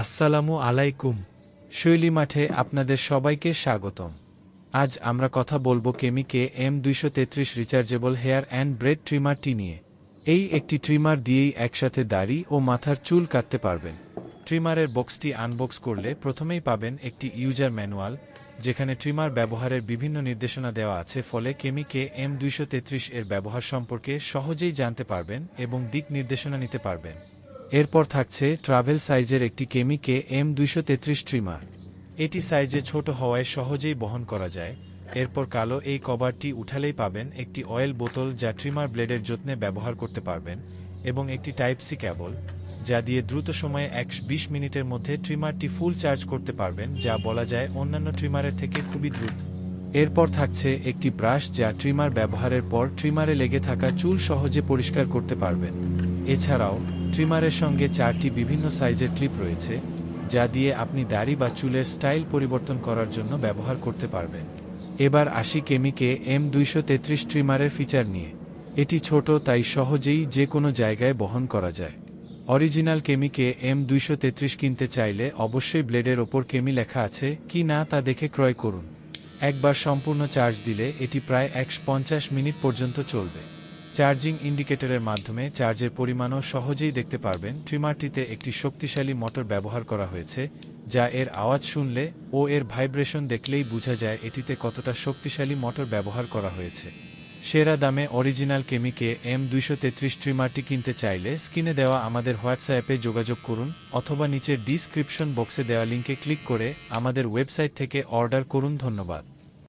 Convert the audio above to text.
আসসালামু আলাইকুম। শৈলী মাঠে আপনাদের সবাইকে স্বাগতম। আজ আমরা কথা বলব কেমিকে এম দুইশো তেত্রিশ রিচার্জেবল হেয়ার অ্যান্ড ব্রেড ট্রিমারটি নিয়ে। এই একটি ট্রিমার দিয়েই একসাথে দাড়ি ও মাথার চুল কাটতে পারবেন। ট্রিমারের বক্সটি আনবক্স করলে প্রথমেই পাবেন একটি ইউজার ম্যানুয়াল, যেখানে ট্রিমার ব্যবহারের বিভিন্ন নির্দেশনা দেওয়া আছে, ফলে কেমিকে এম দুইশো তেত্রিশ এর ব্যবহার সম্পর্কে সহজেই জানতে পারবেন এবং দিক নির্দেশনা নিতে পারবেন। এরপর থাকছে ট্রাভেল সাইজের একটি কেমিকে এম দুইশো তেত্রিশ ট্রিমার। এটি সাইজে ছোট হওয়ায় সহজেই বহন করা যায়। এরপর কালো এই কভারটি উঠালেই পাবেন একটি অয়েল বোতল যা ট্রিমার ব্লেডের যত্নে ব্যবহার করতে পারবেন এবং একটি টাইপ সি ক্যাবল, যা দিয়ে দ্রুত সময়ে একশো বিশ মিনিটের মধ্যে ট্রিমারটি ফুল চার্জ করতে পারবেন, যা বলা যায় অন্যান্য ট্রিমারের থেকে খুবই দ্রুত। এরপর থাকছে একটি ব্রাশ, যা ট্রিমার ব্যবহারের পর ট্রিমারে লেগে থাকা চুল সহজে পরিষ্কার করতে পারবেন। এছাড়াও ট্রিমারের সঙ্গে চারটি বিভিন্ন সাইজের ক্লিপ রয়েছে, যা দিয়ে আপনি দাড়ি বা চুলের স্টাইল পরিবর্তন করার জন্য ব্যবহার করতে পারবেন। এবার আসি কেমিকে এম দুইশো তেত্রিশ ট্রিমারের ফিচার নিয়ে। এটি ছোট, তাই সহজেই যে কোনো জায়গায় বহন করা যায়। অরিজিনাল কেমিকে এম দুইশো তেত্রিশ কিনতে চাইলে অবশ্যই ব্লেডের ওপর কেমি লেখা আছে, কি না তা দেখে ক্রয় করুন। একবার সম্পূর্ণ চার্জ দিলে এটি প্রায় একশো পঞ্চাশ মিনিট পর্যন্ত চলবে। চার্জিং ইন্ডিকেটরের মাধ্যমে চার্জের পরিমাণও সহজেই দেখতে পারবেন। ট্রিমারটিতে একটি শক্তিশালী মোটর ব্যবহার করা হয়েছে, যা এর আওয়াজ শুনলে ও এর ভাইব্রেশন দেখলেই বোঝা যায় এটিতে কতটা শক্তিশালী মোটর ব্যবহার করা হয়েছে। সেরা দামে অরিজিনাল কেমিকে এম দুইশো তেত্রিশ ট্রিমারটি কিনতে চাইলে স্ক্রিনে দেওয়া আমাদের হোয়াটসঅ্যাপে যোগাযোগ করুন অথবা নিচের ডিসক্রিপশন বক্সে দেওয়া লিঙ্কে ক্লিক করে আমাদের ওয়েবসাইট থেকে অর্ডার করুন। ধন্যবাদ।